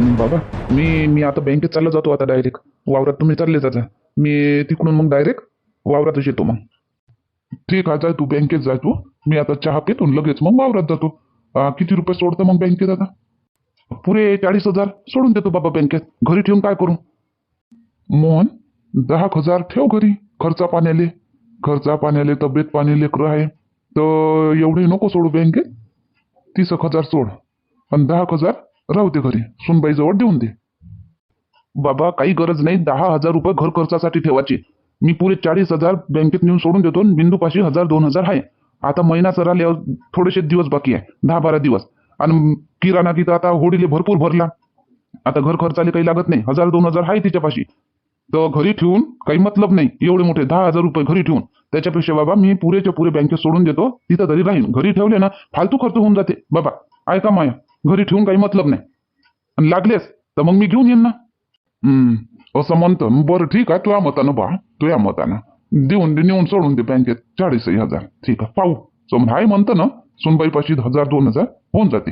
बाबा मी मी आता बँकेत चालला जातो आता डायरेक्ट वावरात तुम्ही चालले जाता मी तिकडून मग डायरेक्ट वावरातच येतो मग. ठीक आहे जाय तू बँकेत जाय तू. मी आता चहा पितो लगेच मग वावरात जातो. किती रुपये सोडतं मग बँकेत आता? पुरे चाळीस हजार सोडून देतो बाबा बँकेत घरी ठेवून काय करू? मोहन दहा हजार ठेव घरी. खर्चा पाण्याले. खर्चा पाण्याले तब्येत पाणी लेकरं आहे. तर एवढे नको सोडू बँकेत तीस एक हजार सोड. आणि दहा एक हजार राहू दे घरी. सुनबाईजवळ देऊन दे. बाबा काही गरज नाही. दहा हजार रुपये घर खर्चासाठी ठेवायची. मी पुरे चाळीस हजार बँकेत नेऊन सोडून देतो बिंदूपाशी हजार दोन हजार आहे. आता महिना सराले थोडेसे दिवस बाकी आहे. दहा बारा दिवस. आणि किराणा तिथं आता होडीले भरपूर भरला. आता घर खर्चाले काही लागत नाही. हजार दोन हजार आहे तिच्यापाशी. तर घरी ठेवून काही मतलब नाही. एवढे मोठे दहा हजार रुपये घरी ठेवून. त्याच्यापेक्षा बाबा मी पुरेच्या पुरे बँकेत सोडून देतो. तिथं तरी राहीन. घरी ठेवले ना फालतू खर्च होऊन जाते. बाबा ऐका माया. घरी ठेवून काही मतलब नाही. आणि लागलेस तर मग मी घेऊन येईन ना. हम्म, असं म्हणतो. बरं ठीक आहे तुया मतानं बा तुझ्या मतानं. देऊन दे नेऊन सोडून दे बँकेत चाळीसही हजार. ठीक आहे पाहू. सो हाय म्हणतं ना सुनबाईपाशी हजार दोन हजार होऊन जाते.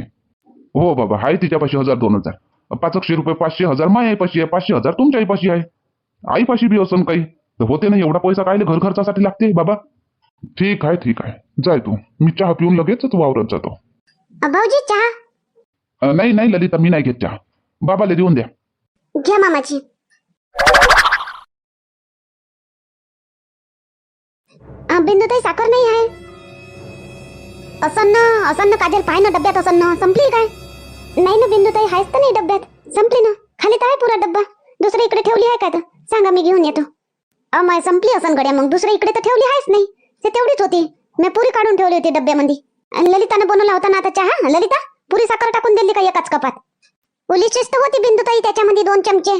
हो बाबा हाय तिच्यापाशी हजार दोन हजार. पाचशे रुपये पाचशे हजार मायापाशी आहे पाचशे हजार तुमच्या आईपाशी आहे. आईपाशी बी असं काही. तर होते ना एवढा पैसा कायले घर खर्चासाठी लागते बाबा? ठीक आहे ठीक आहे. जाय तू. मी चहा पिऊन लगेचच वावरत जातो. भाऊजी चहा? अं, नाही नाही ललिता मी नाही घेत चहा बाबाला देऊन द्या घ्या मामाची अ, बिंदुताई साखर नाही आहे असं ना असं ना काजल पाय ना डब्यात असं ना संपली काय नाही ना बिंदुताई आहेच तर नाही डब्यात संपली ना खाली तर पुरा डब्बा दुसरी इकडे ठेवली आहे का तर सांगा मी घेऊन येतो अमाय संपली असन गड्या मग दुसरी इकडे तर ठेवली आहेच नाही ते तेवढीच होती मी पुरी काढून ठेवली होती डब्यामध्ये आणि ललितानं बनवला होता ना आता चहा ललिता पुरी साखर टाकून दिली का एकाच कपात? ओली शिस्त होती बिंदुताई त्याच्यामध्ये दोन चमचे.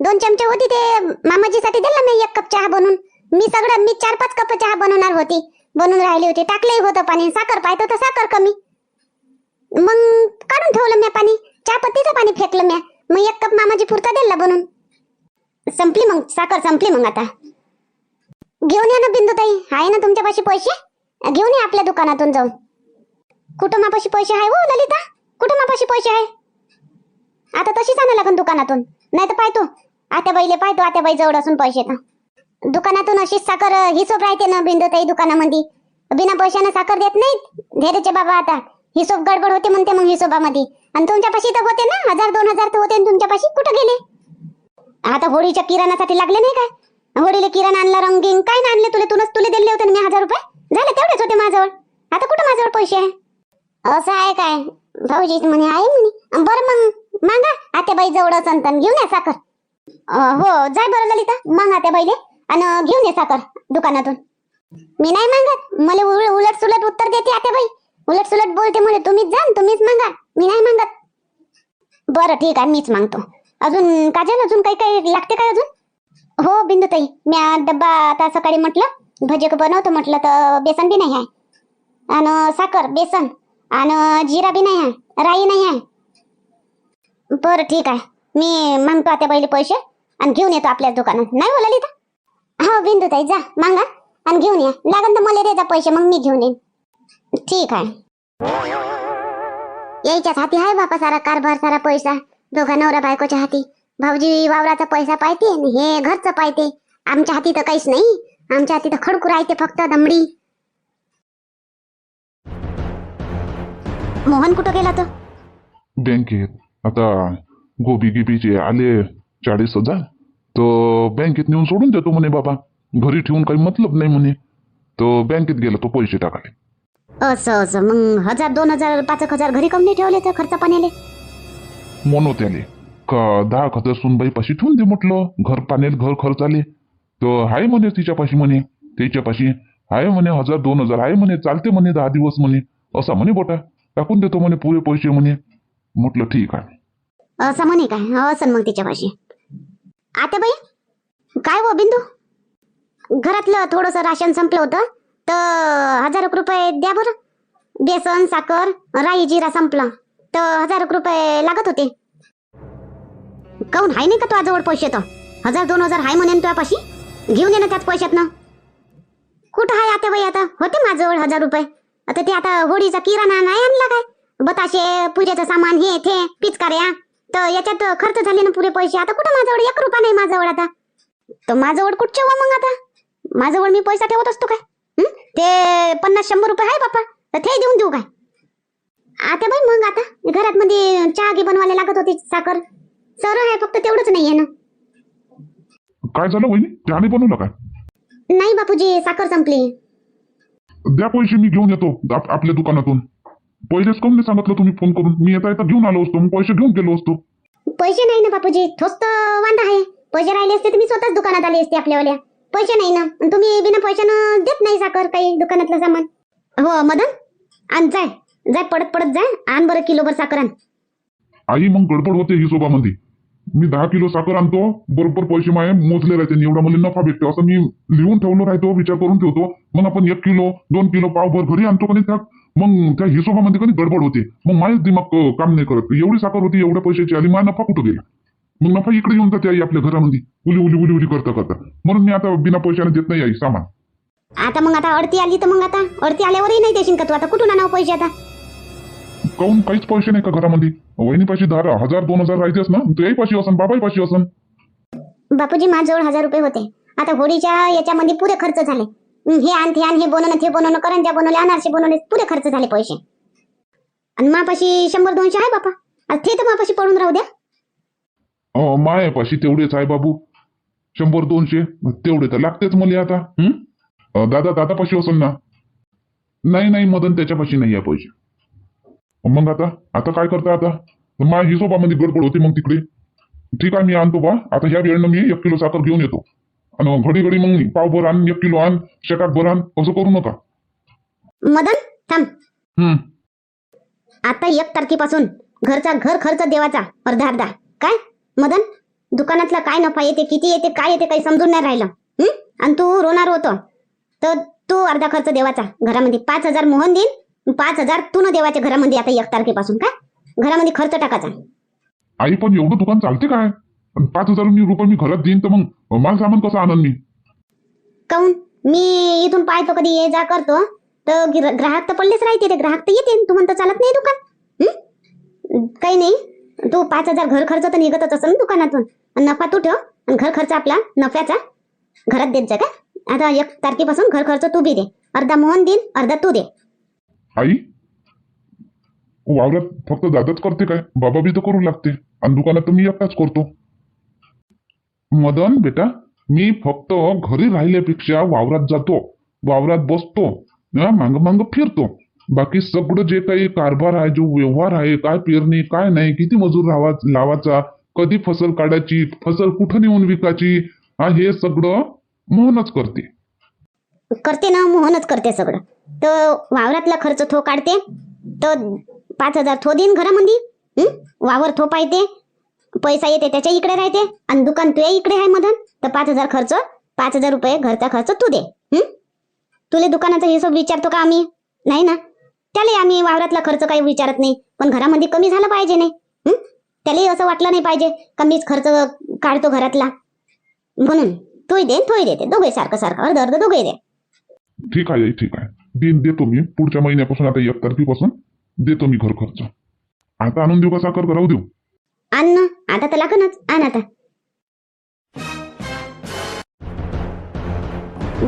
दोन चमचे होती ते मामाजीसाठी दिला मी एक कप चहा बनवून. मी सगळं मी चार पाच कप चहा बनवणार होती. बनवून राहिली होती. टाकलंही होतं पाणी. साखर पाहिजे तर साखर कमी. मग काढून ठेवलं मी पाणी. चहापत्तीचं पाणी फेकलं मी. मग एक कप मामाजी पुरता दिला बनवून. संपली मग. साखर संपली मग आता. घेऊन या ना बिंदुताई. आहे ना तुमच्यापाशी पैसे? घेऊन या आपल्या दुकानातून जाऊन. कुठं मापाशी पैसे आहे हो ललिता? मापाशी पैसे आहे? आता तशीच आणा लागन दुकानातून. नाही तर पाहतो. आत्या बाईले पाहतो आत्या बाई जवळ असून पैसे तर. दुकानातून अशीच साखर हिशोब राहते ना बिंदुताई दुकानामध्ये. बिना पैशानं साखर देत नाहीत. धैर्यचे बाबा आता. हिशोब गडबड होते म्हणते मग हिशोबामध्ये. आणि तुमच्यापाशी तर होते ना. हजार दोन हजार तर होते तुमच्यापाशी. कुठं गेले? आता होळीच्या किराणासाठी लागले नाही काय होळीला किराणा आणला रंगीन काय नाही आणले तुले? तुलाच तुले दिले होते ना मी हजार रुपये. झाले तेवढेच होते माझ्याजवळ. आता कुठं माझ्याजवळ पैसे आहे? असं आहे काय? भाऊजी म्हणे आहे म्हणे. बरं मग मागा आत्याबाई जवळ संतन घेऊन या साखर. हो जाय बरं ललिता मग आत्याबाईले आणि घेऊन ये साखर दुकानातून. मी नाही मागत मला उल- उलट सुलट उत्तर देते आत्याबाई उलट सुलट बोलते म्हणे तुम्हीच जा तुम्हीच मागा. मी नाही मागत. बरं ठीक आहे मीच मागतो. अजून काजल अजून काही काही लागते काय अजून? हो बिंदुताई मी डब्बा आता सकाळी म्हटलं भजे बनवतो म्हटलं तर बेसन बी नाही आहे. आणि साखर बेसन आणि जिरा बी नाही आहे राई नाही आहे. बरं ठीक आहे. मी मागतो आता पहिले पैसे आणि घेऊन येतो आपल्याच दुकानात. नाही बोला लिहिता हो, हो बिंदुताई जा मागा आणि घेऊन या. लागन तर मला दे जा पैसे मग मी घेऊन येईन. ठीक आहे. यायच्याच हाती आहे बापा सारा कारभार सारा पैसा. दोघा नवरा बायकोच्या हाती. भाऊजी वावराचा पैसा पाहते आणि हे घरचं पाहते. आमच्या हाती तर काहीच नाही. आमच्या हाती तर खडकू राहते फक्त दमडी. मोहन कुठं गेला तो? बँकेत. आता गोबी गिबीचे आले चाळीस हजार तर बँकेत नेऊन सोडून देतो म्हणे बाबा. घरी ठेवून काही मतलब नाही म्हणे. तो बँकेत गेला तो पैसे टाकाले असं असं. मग हजार दोन हजार पाच एक हजार घरी कमी नाही ठेवले तर खर्च पाण्याले? म्हणू त्याले का दहा हजार सुनबाई पाशी ठेवून दे म्हटलं. घर पाण्यात घर खर्च आले तर हाय म्हणे तिच्यापाशी म्हणे. तिच्यापाशी आहे म्हणे हजार दोन हजार आहे म्हणे. चालते म्हणे दहा दिवस म्हणे. असा म्हणे बोटा. टाकून देतो म्हणे पुरे पैसे म्हणे? म्हटलं ठीक आहे. असं म्हणे काय असं मग तिच्यापाशी आता बाई? काय हो बिंदू? घरातलं थोडस राशन संपलं होतं तर हजार एक रुपये द्या बरं. बेसन साखर राई जिरा संपलं तर हजार रुपये लागत होते. काऊन हाय नाही का तुझ्या जवळ पैसे तर हजार दोन हजार हाय म्हणे तुझ्यापाशी? घेऊन ये ना त्याच पैशात ना कुठं आहे आता बाई आता? होते माझ्याजवळ हजार रुपये. आता ते आता होळीचा किराणा नाही आणला काय? बताशे पूजेचं सामान हे ते पिचकाऱ्या. तर याच्यात खर्च झाले ना पुरे पैसे. आता कुठं माझ्याजवळ? एक रुपया नाही माझ्याजवळ आता. तर माझ्याजवळ कुठचे वा मग आता? माझ्याजवळ मी पैसा ठेवत असतो काय? ते पन्नास शंभर रुपये आहे बापा तर ते देऊन देऊ काय? आता बाई मग आता? घरात मध्ये चहा घे बनवायला लागत होती साखर. सर आहे फक्त तेवढंच नाहीये ना. काय झालं वहिनी? चहाने बनवलं काय? नाही बापूजी साखर संपली. द्या पैसे मी घेऊन येतो आप- आपल्या दुकानातून. पहिलेच कोण नाही सांगितलं तुम्ही फोन करून? मी येता येता घेऊन आलो असतो मग पैसे घेऊन गेलो असतो. पैसे नाही ना बापूजी तर वांदा आहे. पैसे राहिले असते तर मी स्वतःच दुकानात आले असते आपल्यावाल्या. पैसे नाही ना. आणि तुम्ही बिना पैशानं देत नाही साखर काही दुकानातलं सामान. हो मदन? आण जाय. जाय पडत पडत जाय. आण बरं किलोभर साखर आण. आई मग गडबड होते हिशोबामध्ये. मी दहा किलो साखर आणतो बरोबर पैसे माये मोजले राहते एवढा मला नफा भेटतो. असं मी लिहून ठेवलं राहतो विचार करून ठेवतो. मग आपण एक किलो दोन किलो पावभर घरी आणतो कधी त्या मग त्या हिशोबामध्ये कधी गडबड होते. मग माझेच दिमाग काम नाही करत. एवढी साखर होती एवढ्या पैशाची आली माझा नफा कुठं गेला? मग नफा इकडे येऊन जाते आई आपल्या घरामध्ये. उली उली उली उली करता करता. म्हणून मी आता बिना पैशाने देत नाही आई सामान. आता मग आता अडती आली तर मग आता? अडती आल्यावरही नाही देशील का तू? आता कुठून आणावं पैसे आता? काहून काहीच पैसे नाही का घरामध्ये? वहिनीपाशी दहा हजार दोन हजार राहायचेच ना. तुझ्याही पाशी असन बाबाही पाशी असन. बापूजी माझ्याजवळ हजार रुपये होते. आता होळीच्या याच्यामध्ये पुरे खर्च झाले. हं, आण ते आण हे बनवणं ते बनवणं करंजा बनवले अनारसे बनवले पुरे खर्च झाले पैसे. आणि मापाशी शंभर दोनशे आहे बापा. आता ते तर मापाशी पडून राहू द्या. अं, माय पाशी तेवढेच आहे बाबू. शंभर दोनशे तेवढे तर लागतेच मला आता. दादा दादा पाशी असन ना. नाही नाही मदन त्याच्यापाशी नाही आहे पैसे. मग आता? आता काय करता आता? माझ्या हिशोबामध्ये गडबड होती मग तिकडे. ठीक आहे मी आणतो बा. आता ह्या वेळेनं मी एक किलो साखर घेऊन येतो. आणि घडी घडी मग पावभर आण एक किलो आण शटाक भर आण असं करू नका. मदन थांब. हं आता एक तारखेपासून घरचा घर खर्च देवाचा अर्धा अर्धा. काय? मदन दुकानातला काय नफा येते किती येते काय येते काही समजून नाही राहिलं. हं? आणि तू रोणार होतो. तर तू अर्धा खर्च देवाचा. घरामध्ये पाच हजार मोहन देईन पाच हजार तू न देवाच्या घरामध्ये आता एक तारखेपासून काय घरामध्ये खर्च टाकायचा. आई पण एवढं दुकान चालते काय? पाच हजार मी रुपये मी घरात देईन तर मग माझं सामान कसं आणन मी? काऊन? मी इथून पाहतो कधी ये जा करतो तर गिर- ग्राहक तर पडलेच राहते ते ग्राहक तर येते. तू म्हणतो चालत नाही दुकान? काही नाही. तू पाच हजार घर खर्च तर निघतच असेल दुकानातून. आणि नफा तू ठेव. आणि घर खर्च आपला नफ्याचा. घरात देत जा का? आता एक तारखेपासून घर खर्च तू बी दे. अर्धा मोहन देईन अर्धा तू दे. आई? वावरात फक्त दादाच करते काय? बाबा बी तर करू लागते. आणि दुकानात तर मी एकटाच करतो. मदन बेटा मी फक्त घरी राहिल्यापेक्षा वावरात जातो. वावरात बसतो. मांग मांग फिरतो. बाकी सगळं जे काही कारभार आहे जो व्यवहार आहे काय पेरणी काय नाही किती मजूर राहावा लावायचा कधी फसल काढायची फसल कुठं नेऊन विकायची हे सगळं मोहनच करते. करते ना मोहनच करते सगळं. तर वावरातला खर्च थो काढते तर पाच हजार थो देईन घरामध्ये वावर थो पाहते पैसा येते त्याच्या इकडे राहते आणि दुकान तुझ्या इकडे आहे मधन तर पाच हजार खर्च पाच हजार रुपये घरचा खर्च तू दे हम्म तुले दुकानाचा हिशोब विचारतो का आम्ही? नाही ना? त्याला आम्ही वावरातला खर्च काही विचारत नाही पण घरामध्ये कमी झालं पाहिजे नाही त्यालाही असं वाटलं नाही पाहिजे कमीच खर्च काढतो घरातला. म्हणून तोही दे तोही देते दोघे सारखं सारखं अर्ध अर्ध दोघे दे. ठीक आहे आई ठीक आहे. बिल देतो मी. पुढच्या महिन्यापासून आता एक तारखेपासून देतो मी घर खर्च. आता आणून देऊ का साखर करावं देऊ. आण ना. आता तर लागणच आण आता.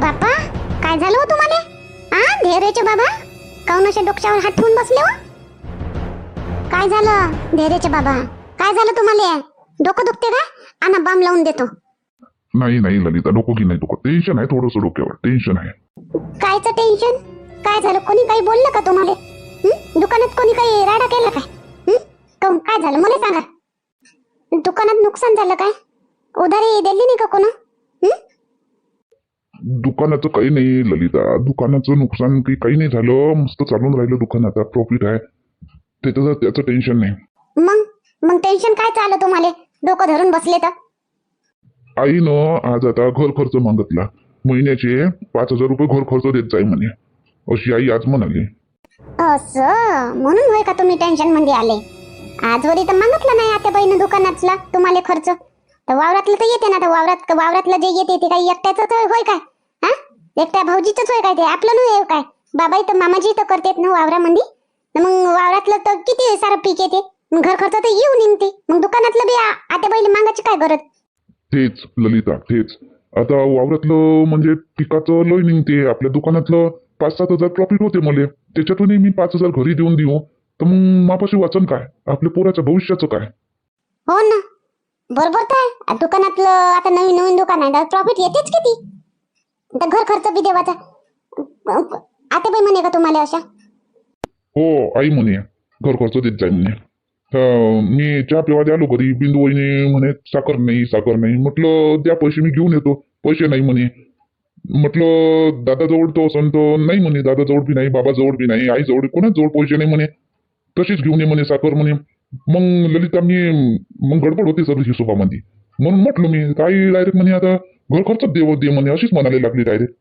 बापा काय झालं हो तुम्हाला? आ धैर्याचे बाबा? काऊन अशा डोक्यावर हात ठेवून बसले हो? काय झालं धैर्याचे बाबा? काय झालं तुम्हाला? डोकं दुखते का? आणा बाम लावून देतो. नाही नाही ललिता डोकं की नाही डोकं टेन्शन आहे थोडंसं डोक्यावर. टेन्शन आहे. कायचं टेन्शन काय झालं? कोणी काही बोललं का तुम्हाला? हं? दुकानात कोणी काही राडा केला काय? हं? काहून? काय झालं? मला सांगा. दुकानात नुकसान झालं काय? उधारी दिली नाही का कोण? दुकानाचं काही नाही ललिता. दुकानाचं नुकसान काही काही नाही झालं. मस्त चालून राहिलं दुकान आता. प्रॉफिट आहे. त्याचं त्याचं टेन्शन नाही. मग? मग टेन्शन काय चाललं तुम्हाला? डोकं धरून बसले तर? आईनं आज आता घर खर्च मागितला. महिन्याचे पाच हजार रुपये घर खर्च देत जाई म्हणे. अशी आई आज म्हणाली. असं? म्हणून होय का तुम्ही टेन्शनमध्ये आले? आजवरी तर मागितलं नाही आता बहिण दुकानातला तुम्हाला खर्च. तर वावरातलं तर येते ना तर वावरात वावरातलं जे येते ते काही एकट्याच होय काय? हा? एकट्या भाऊजीच होय काय ते? आपलं नाही काय? बाबाई तर मामाजी तर करतेत ना वावरामध्ये. मग वावरातलं तर किती सारं पीक येते? मग घर खर्च तर येऊन निघते. मग दुकानातलं बी आता आत्या बैल मागायची काय गरज? तेच ललिता तेच. आता वावरातलं म्हणजे पिकाचं लय निघते. आपल्या दुकानातलं पाच सात हजार प्रॉफिट होते मला. त्याच्यातूनही मी पाच हजार घरी देऊन देऊ. तर मग मापाशी वाचन काय? आपल्या पोराच्या भविष्याचं काय? हो ना. बरोबर आ, दुकानातलं आता नवीन नवीन दुकान आहे. प्रॉफिट येतेच किती तर घर खर्च बी देवाचा. आता बाई म्हणे का तुम्हाला अशा? हो आई म्हणे. घर खर्च देत जाईल म्हणे. तर मी चहा पिवायला आलो घरी. बिंदू वहिनी म्हणे साखर नाही साखर नाही. म्हटलं द्या पैसे मी घेऊन येतो. पैसे नाही म्हणे. म्हटलं दादाजवळ तो असं तो नाही म्हणे. दादाजवळ बी नाही बाबाजवळ बी नाही आईजवळ कोणाजवळ पैसे नाही म्हणे. तशीच घेऊन ये म्हणे साखर म्हणे. मग ललिता मी मग गडबड होती सगळी हिशोबामध्ये म्हणून म्हटलं मी काही डायरेक्ट म्हणे आता घर खर्च देव दे म्हणे. अशीच म्हणायला लागली डायरेक्ट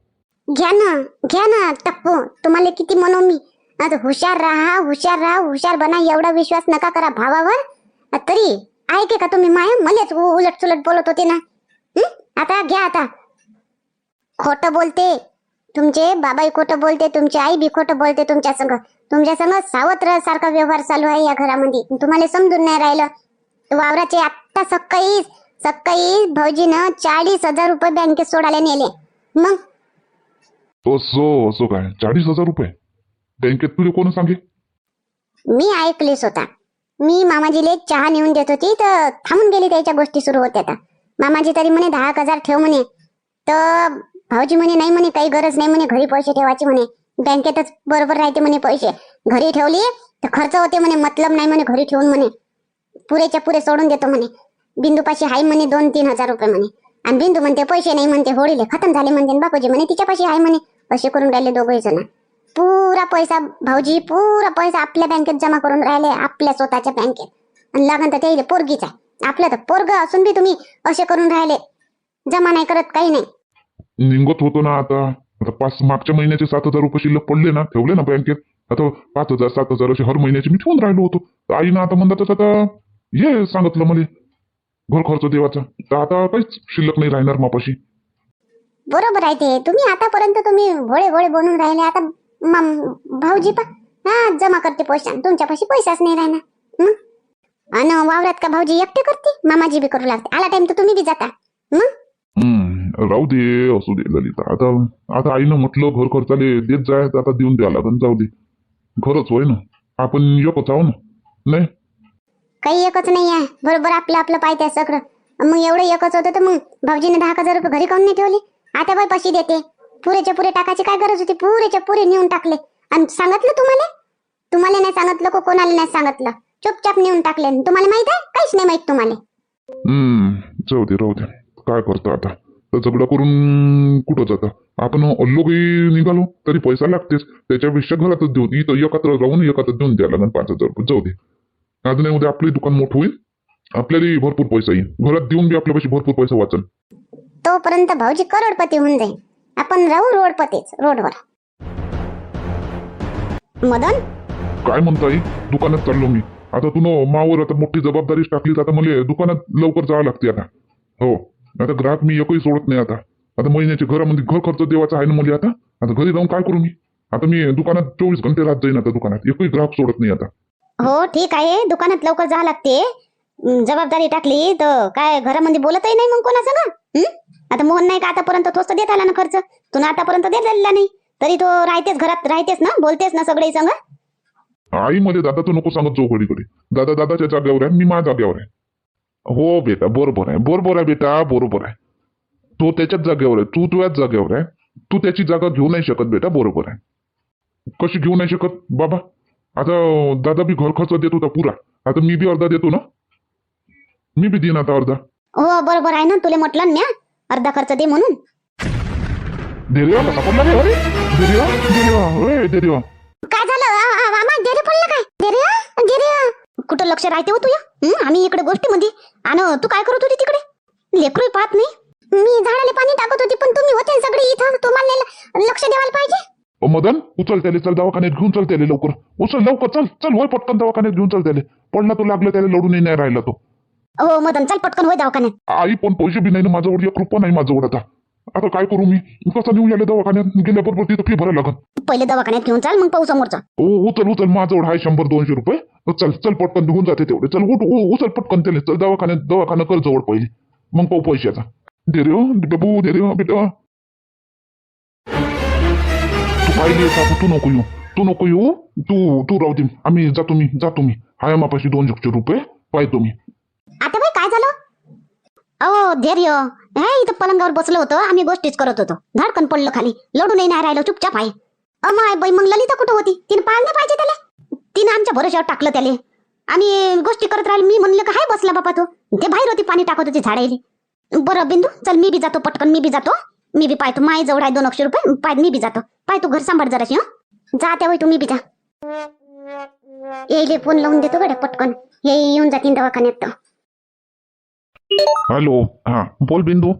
घ्या ना घ्या ना टप्पू. तुम्हाला किती म्हणू मी. आता हुशार राहा हुशार राहा हुशार बना एवढा विश्वास नका करा भावावर. तरी ऐके का तुम्ही माय? मलेच उलट सुलट बोलत होते ना. आता घ्या आता. खोट बोलते तुमचे बाबाई खोटं बोलते तुमची आई बी खोटं बोलते तुमच्या संग. तुमच्या संग सावत्र सारखा व्यवहार चालू आहे या घरामध्ये. तुम्हाला समजून नाही राहिलं. वावराचे आत्ता सकाळी सकाळी भाऊजीनं चाळीस हजार रुपये बँकेत सोडायला नेले. मग? असो असो काय? चाळीस हजार रुपये? बँकेत तुझे कोण सांगे मी ऐकले स्वतः मी मामाजीले चहा नेऊन देत होती तर थांबून गेली त्याच्या गोष्टी सुरू होत्या आता. मामाजी तरी म्हणे दहा एक हजार ठेव म्हणे. तर भाऊजी म्हणे नाही म्हणे काही गरज नाही म्हणे घरी पैसे ठेवायचे म्हणे. बँकेतच बरोबर राहते म्हणे पैसे. घरी ठेवली तर खर्च होते म्हणे मतलब नाही म्हणे घरी ठेवून म्हणे. पुरेच्या पुरे सोडून देतो म्हणे. बिंदूपाशी हाय म्हणे दोन तीन हजार रुपये म्हणे. आणि बिंदू म्हणते पैसे नाही म्हणते होळीले खतम झाले म्हणते. बापूजी म्हणे तिच्यापाशी आहे म्हणे. असे करून राहिले दोघही जण. पुरा पैसा भाऊजी पुरा पैसा आपल्या बँकेत जमा करून राहिले आपल्या स्वतःच्या बँकेत. आणि लागन तर ते पोरगीच आपलं तर पोरग असून बी तुम्ही असे करून राहिले. जमा नाही करत काही नाही. निघत होतो ना आता. आता पाच मागच्या महिन्याचे सात हजार रुपये शिल्लक पडले ना ठेवले ना बँकेत. आता पाच हजार सात हजार असे हर महिन्याचे मी ठेवून राहिलो होतो. तर आईनं आता म्हणतात आता ये सांगितलं मला. घर खर्च देवाचा. तर आता काहीच शिल्लक नाही राहणार मापाशी. बरोबर आहे ते. तुम्ही आतापर्यंत तुम्ही भोळे भोळे बनून राहिले. आता मम- भाऊजी पा हा जमा करते पैसा तुमच्यापाशी पैसाच नाही राहणार मग? आणि वावरात का भाऊजी एकटे करते? मामाजी बी करू लागते. आला टाइम तर तुम्ही बी जाता. मग? राहू दे असू दे ललिता. आता आता आईनं म्हटलं घर खर्चाले देत जाय आता देऊन द्या लागन जाऊ दे. खरंच होय ना? आपण एकच आहो ना? नाही? काही एकच नाही आहे. बरोबर आपलं आपलं पाहिजे सगळं. मग एवढं एकच होतं तर मग भाऊजीने दहा हजार रुपये घरी काऊन नाही ठेवले? आता बाय पैसे देते. पुरेचे पुरे टाकायची काय गरज होती? पुरेचे पुरे नेऊन टाकले. आणि सांगितलं तुम्हाला? तुम्हाला नाही सांगितलं को कोणाला नाही सांगितलं. चुपचाप नेऊन टाकले. आणि तुम्हाला माहीत आहे? काहीच नाही माहीत तुम्हाला. हम्म जाऊ दे राहू दे. काय करतो आता? झगडा करून कुठं जाता? आपण अल्लोगी निघालो तरी पैसा लागतेच. त्याच्यापेक्षा घरातच देऊ इथं एकत्र राहून एकत्र देऊन द्या लागेल पाच हजार रुपये. जाऊ दे. आज नाही उद्या आपले दुकान मोठं होईल. आपल्याला भरपूर पैसा येईल. घरात देऊन बी आपल्यापाशी भरपूर पैसा वाचल. तोपर्यंत भाऊजी करोडपती होऊन जाईल. आपण राहू रोडपतीच रोडवर. मदन? काय म्हणता आई दुकानात चाललो मी. आता तू न मावर आता मोठी जबाबदारीच टाकली आता मला दुकानात लवकर जावं लागते आता. हो. आता ग्राहक मी एकही सोडत नाही आता. आता महिन्याच्या घरामध्ये घर खर्च देवाचा आहे ना मला आता? आता घरी जाऊन काय करू मी? आता मी दुकानात चोवीस घंटे राहत जाईन आता दुकानात. एकही ग्राहक सोडत नाही आता. हो ठीक आहे. दुकानात लवकर जावं लागते. जबाबदारी टाकली तर काय घरामध्ये बोलतही नाही मग कोणा सगळं आता मोहन नाही का आतापर्यंत तोच तर देत आला ना खर्च? तू ना आतापर्यंत देत आलेला नाही. तरी तो राहतेच घरात राहतेस ना? बोलतेस ना सगळे संग? आई मध्ये दादा तू नको सांगत जाऊ घडीकडे दादा दादाच्या जागेवर आहे मी माझ्या जागेवर आहे. हो बेटा बरोबर आहे बरोबर आहे बेटा बरोबर आहे. तो त्याच्याच जागेवर आहे तू तुझ्याच जागेवर आहे. तू त्याची जागा घेऊ नाही शकत बेटा बरोबर आहे. कशी घेऊ नाही शकत बाबा? आता दादा बी घर खर्च देत होता पुरा. आता मी बी अर्धा देतो ना? मी बी देईन आता अर्धा. हो बरोबर आहे ना तुले म्हटलं ना अर्धा खर्च दे म्हणून. काय झालं? पडलं काय? कुठं लक्ष राहते हो तुया? आम्ही इकडे गोष्टीमध्ये. आणि तू काय करत होती तिकडे? लेकरू पाहत नाही. मी झाडाला पाणी टाकत होती पण तुम्ही होते सगळे इथं. तुम्हाला लक्ष द्यायला पाहिजे? ओ मदन उचल त्याले चल दवाखान्यात घेऊन चल त्याले लवकर. उचल लवकर चल चल होय पटकन दवाखान्यात घेऊन चल त्याले. पडला तो लागलं त्याला लढूनही नाही राहिला तो. हो मदन चल पटकन होय दवाखान्यात. आई पण पैसे बी नाही ना माझ्यावर एक रुपया नाही माझ्यावर आता. आता काय करू मी? कसं नेऊ याले दवाखान्यात? गेल्याबरोबर तिथं फी भरायला लागत पहिले दवाखान्यात घेऊन चाल मग पाहू समोरचा ओ उचल उचल माझ्याजवळ आहे शंभर दोनशे रुपये. चल चल पटकन निघून जाते तेवढे. चल उठ उ- उचल पटकन त्याला. चल दवाखान्यात दवाखाना कर जवळ पहिले. मग पाहू पैशाचा. दे रे हो बाबू दे रे हो बेटा. तू पाहिली तू नको येऊ. तू नको येऊ. तू तू राहू दे. आम्ही जातो मी जातो मी. हाय मापाशी दोनशे रुपये. पाहतो मी. आता बाई काय झालं? अहो धैर्य. हे इथं पलंगावर बसलो होतो. आम्ही गोष्टीच करत होतो. धडकन पडलं खाली. लढू नाही राहिलो चुपचाप आहे. अमाय बाई मग ललिता कुठं होती? तिने पाळलं नाही पाहिजे त्याला? तिने आमच्या भरोश्यावर टाकलं त्याले. आम्ही गोष्टी करत राहिले. मी म्हणलं का हाय बसला बापा तो. ते बाहेर होती पाणी टाकत होती झाडायली. बरं बिंदू चल मी बी जातो पटकन मी बी जातो. मी बी पाहतो. माय जवळ आहे दोन अक्षर रुपये. पाय मी बी जातो. पाय तू घर सांभाळ जराशी हं. जा त्या तुम्ही बी जा. येईले फोन लावून देतो गड्या पटकन. हे येऊन जातील दवाखान्यात. तर हॅलो हा बोल बिंदू.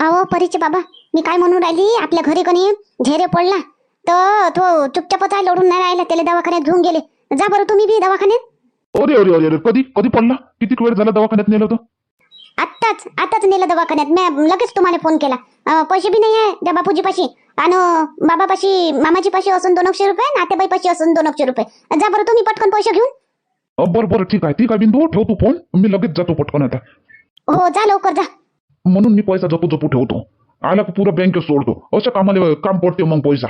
अहो परीचे बाबा मी काय म्हणून राहिली? आपल्या घरी कोणी झेरे पडला. तर तो चुपचापच आहे लढून नाही राहिला त्याला दवाखान्यात घेऊन गेले. जा बरं तुम्ही बी दवाखान्यात. अरे अरे अरे अरे कधी कधी पडला? किती वेळ झाला दवाखान्यात नेलं होतं आत्ताच आत्ताच नेलं दवाखान्यात. मी लगेच तुम्हाला फोन केला. पैसे बी नाही आहे त्या बापूजी पाशी आणि बाबापाशी मामाजी पाशी असून दोन एकशे रुपये नातेबाई पाशी असून दोन एकशे रुपये. जा बरं तुम्ही पटकन पैसे घेऊन. बरं बरं ठीक आहे ठीक आहे बिंदू. ठेव तू फोन. मी लगेच जातो पटकन आता. हो जा लवकर जा. म्हणून मी पैसा जपू जपू ठेवतो. आला की पुरा बँकेत सोडतो. अशा कामाला काम पडते मग पैसा.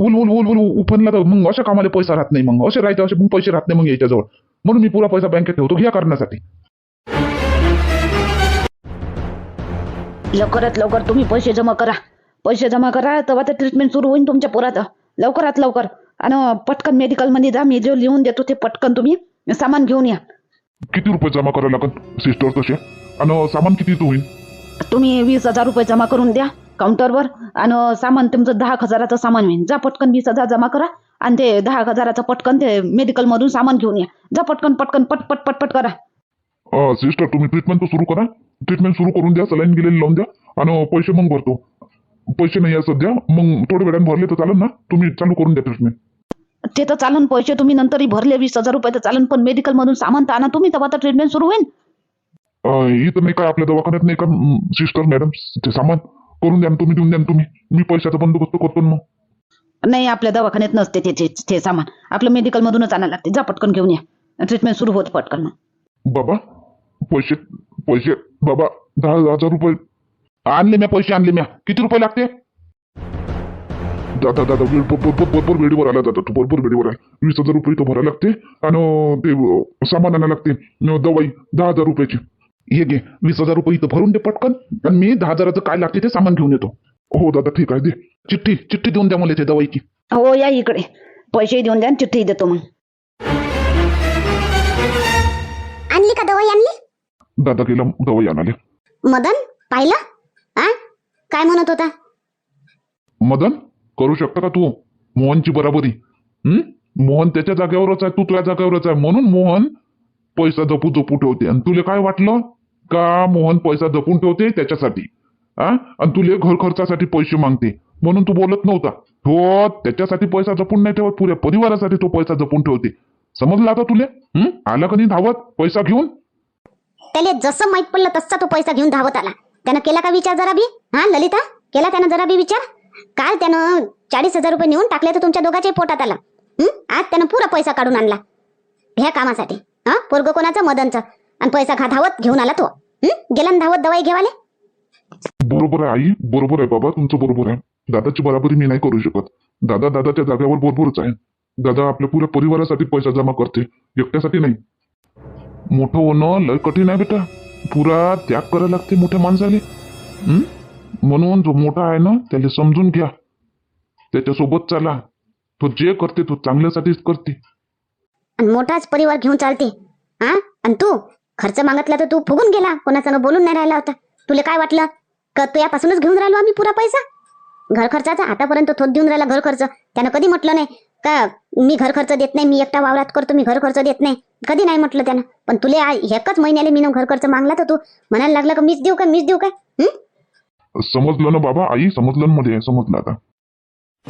उल उल उल उल उफनला तर मग अशा कामाला पैसा राहत नाही मग. असे राहते असे मग पैसे राहत नाही मग याच्याजवळ. म्हणून मी पुरा पैसा बँकेत ठेवतो ह्या कारणासाठी. लवकरात लवकर तुम्ही पैसे जमा करा. पैसे जमा करा तेव्हा तर ट्रीटमेंट सुरू होईल तुमच्या पोराचं. लवकरात लवकर. आणि पटकन मेडिकलमध्ये जा. मी जे लिहून देतो ते पटकन तुम्ही सामान घेऊन या. किती रुपये जमा करावे लागत सिस्टर तसे? आणि सामान कितीचं होईल? तुम्ही वीस हजार रुपये जमा करून द्या काउंटरवर. आणि सामान तुमचं दहा हजाराचं सामान होईल. जा पटकन वीस हजार जमा करा. आणि ते दहा हजाराचं पटकन ते मेडिकलमधून सामान घेऊन या. जा पटकन पटकन पट पट पट पट करा. अ, सिस्टर तुम्ही ट्रीटमेंट तर सुरू करा. ट्रीटमेंट सुरू करून द्या सलाईन गेलेली लावून द्या. आणि पैसे मग भरतो. पैसे नाही आहे सध्या. मग थोड्या वेळाने भरले तर चालेल ना? तुम्ही चालू करून द्या ट्रीटमेंट ते तर चालन पैसे तुम्ही नंतरही भरले वीस हजार रुपये तर चालन पण मेडिकलमधून सामान तर आणा तुम्ही तेव्हा तर ट्रीटमेंट सुरू होईल. इथं नाही काय आपल्या दवाखान्यात नाही का सिस्टर मॅडम ते सामान करून द्या ना तुम्ही देऊन द्या ना तुम्ही. मी पैशाचा बंदोबस्त करतो ना मग. नाही आपल्या दवाखान्यात नसते ते ते- ते सामान. आपलं मेडिकलमधूनच आणायला लागते. जा पटकन घेऊन या. ट्रीटमेंट सुरू होत पटकन. मग बाबा पैसे पैसे बाबा दहा हजार रुपये. आणले म्या पैसे आणले म्या. किती रुपये लागते? दादा दादा वेळ- ब- ब- बरोबर वेळेवर आला दादा तू बरोबर वेळेवर आहे वीस हजार रुपये तो भरायला लागते. आणि ते अ, सामान आणायला लागते. अ, दवाई दहा हजार रुपयाची. हे घे. वीस हजार रुपये इथं भरून दे पटकन. आणि मी दहा हजाराचं काय लागते ते सामान घेऊन येतो. हो दादा ठीक आहे. दे. चिठ्ठी चिठ्ठी देऊन द्या मला ते दवाईची. हो या इकडे. पैसे देऊन द्या आणि चिठ्ठी देतो मग. आणली का दवाई आणली? दादा गेला दवाई आणाले मदन पाहिलं? हा काय म्हणत होता? मदन करू शकता का तू? मोहनची बराबरी. हं? मोहन त्याच्या जागेवरच आहे तू तुझ्या जागेवरच आहे. म्हणून मोहन पैसा जपू जपू ठेवते. आणि तुला काय वाटलं? का मोहन पैसा जपून ठेवते त्याच्यासाठी? हा आणि तुले घर खर्चासाठी पैसे मागते. म्हणून तू बोलत नव्हता. हो त्याच्यासाठी पैसा जपून नाही ठेवत पुऱ्या परिवारासाठी तो पैसा जपून ठेवते. समजला आता तुले? हम्म आला का धावत? पैसा घेऊन? त्याला जसं माहीत पडलं तसा तो पैसा घेऊन धावत आला. त्यानं केला का विचार जरा बी? हा ललिता? केला त्यानं जरा बी विचार? काल त्यानं चाळीस हजार रुपये नेऊन टाकले तर तुमच्या दोघांच्याही पोटात आला. हं? आज त्यानं पुरा पैसा काढून आणला. ह्या कामासाठी. हा? पोरग कोणाचं? मदनचं. आणि पैसा घा धावत घेऊन आला तो? गेला धावत दवाई घेवाले? बरोबर आहे आई बरोबर आहे बाबा तुमचं बरोबर आहे. दादाची बराबरी मी नाही करू शकत. दादा दादाच्या जागेवर बरोबरच आहे. दादा आपल्या पुऱ्या परिवारासाठी पैसा जमा करते एकट्यासाठी नाही. मोठं होणं लय कठीण आहे बेटा. पुरा त्याग करायला लागते मोठ्या माणसाले. हं? म्हणून जो मोठा आहे ना त्याला समजून घ्या. त्याच्यासोबत चला. तो जे करते तो चांगल्यासाठीच करते. मोठाच परिवार घेऊन चालते. हा? आणि तू? खर्च मागतला तर तू फुगून गेला. कोणाचा बोलून नाही राहिला होता. तुला काय वाटलं? का तू यापासूनच घेऊन राहिलो आम्ही पुरा पैसा? घर खर्चाचा आतापर्यंत थोत देऊन राहिला घर खर्च. त्यानं कधी म्हटलं नाही का मी घर खर्च देत नाही मी एकटा वावरात करतो मी घर खर्च देत नाही. कधी नाही म्हटलं त्यानं. पण तुला एकच महिन्याला मी घर खर्च मागला तर तू म्हणायला लागला का मीच देऊ काय मीच देऊ काय? समजलं ना बाबा? आई समजलं मध्ये समजलं आता.